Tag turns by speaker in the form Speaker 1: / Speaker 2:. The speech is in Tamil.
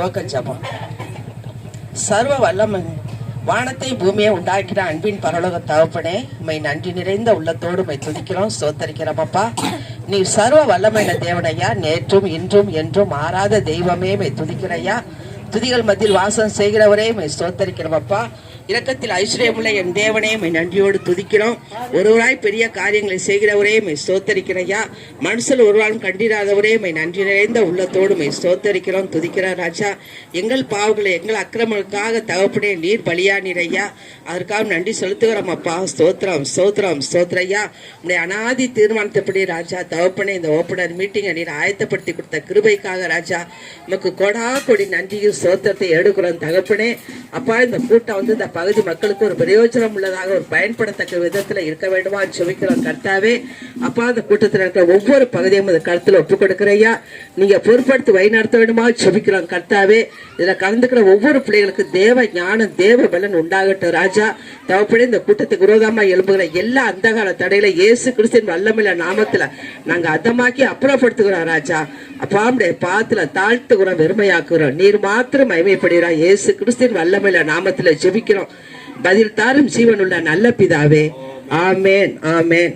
Speaker 1: துவக்க ஜபம் சர்வ வல்லமை வானத்தை பூமியை உண்டாக்கின அன்பின் பரலோக தகப்பனே உம்மை நன்றி நிறைந்த உள்ளத்தோடு உம்மை துதிக்கிறோம் சோத்தரிக்கிறோம் அப்பா நீ சர்வ வல்லமையான தேவனையா நேற்றும் இன்றும் என்றும் மாறாத தெய்வமே மை துதிக்கிறையா துதிகள் மத்தியில் வாசம் செய்கிறவரே மை ஸ்தோத்தரிக்கிறோம் அப்பா இரக்கத்தில் ஐஸ்வர்யமுள்ள என் தேவனே மை நன்றியோடு துதிக்கிறோம். ஒருவராய் பெரிய காரியங்களை செய்கிறவரே மை ஸ்தோத்தரிக்கிறையா மனுஷன் ஒருவாளும் கண்டிராதவரே மை நன்றி நிறைந்த உள்ளத்தோடு மை ஸ்தோத்தரிக்கிறோம். துதிக்கிறார் ராஜா. எங்கள் பாவங்களை எங்கள் அக்கிரமங்களுக்காக தகப்பனே நீர் பலியானீரையா அதற்காக நன்றி செலுத்துகிறோம் அப்பா. ஸ்தோத்திரம் ஸ்தோத்திரம் ஸ்தோத்ரையா உடைய அனாதி தீர்மானத்தப்படி ராஜா தகப்பனே இந்த ஓப்பனர் மீட்டிங்கை நீர் ஆயத்தப்படுத்தி கொடுத்த கிருபைக்காக ராஜா. நமக்கு கொடா கொடி நன்றியும் ஸ்தோத்திரத்தை எடுக்கிறோம் தகப்பனே. அப்பா இந்த கூட்டம் வந்து இந்த பகுதி மக்களுக்கு ஒரு பிரயோஜனம் உள்ளதாக ஒரு பயன்படத்தக்க விதத்தில் இருக்க வேண்டுமா செபிக்கிறோம் கர்த்தாவே. அப்பா அந்த கூட்டத்தில் இருக்கிற ஒவ்வொரு பகுதியும் இந்த கருத்துல ஒப்புக் நீங்கள் நீங்க பொறுப்படுத்தி வழிநடத்த வேண்டுமா? செபிக்கிறோம் கர்த்தாவே. இதில் கலந்துக்கிற ஒவ்வொரு பிள்ளைகளுக்கு தேவ ஞானம் தேவ பலன் உண்டாகட்டும் ராஜா. தவப்படி இந்த கூட்டத்துக்கு விரோதமா எழுப்புகிற எல்லா அந்தகால தடையில இயேசு கிறிஸ்தின் வல்லமில்ல நாமத்துல நாங்க அதமாக்கி அப்புறப்படுத்துகிறோம் ராஜா. அப்பா நம்முடைய பாத்துல தாழ்த்துகிறோம் வெறுமையாக்குகிறோம். நீர் மாத்திரம் மயமைப்படுகிறோம் இயேசு கிறிஸ்தின் வல்லமில்ல நாமத்துல ஜெபிக்கிறோம். பதில் தாரும் ஜீவனுள்ள நல்ல பிதாவே. ஆமேன் ஆமேன்.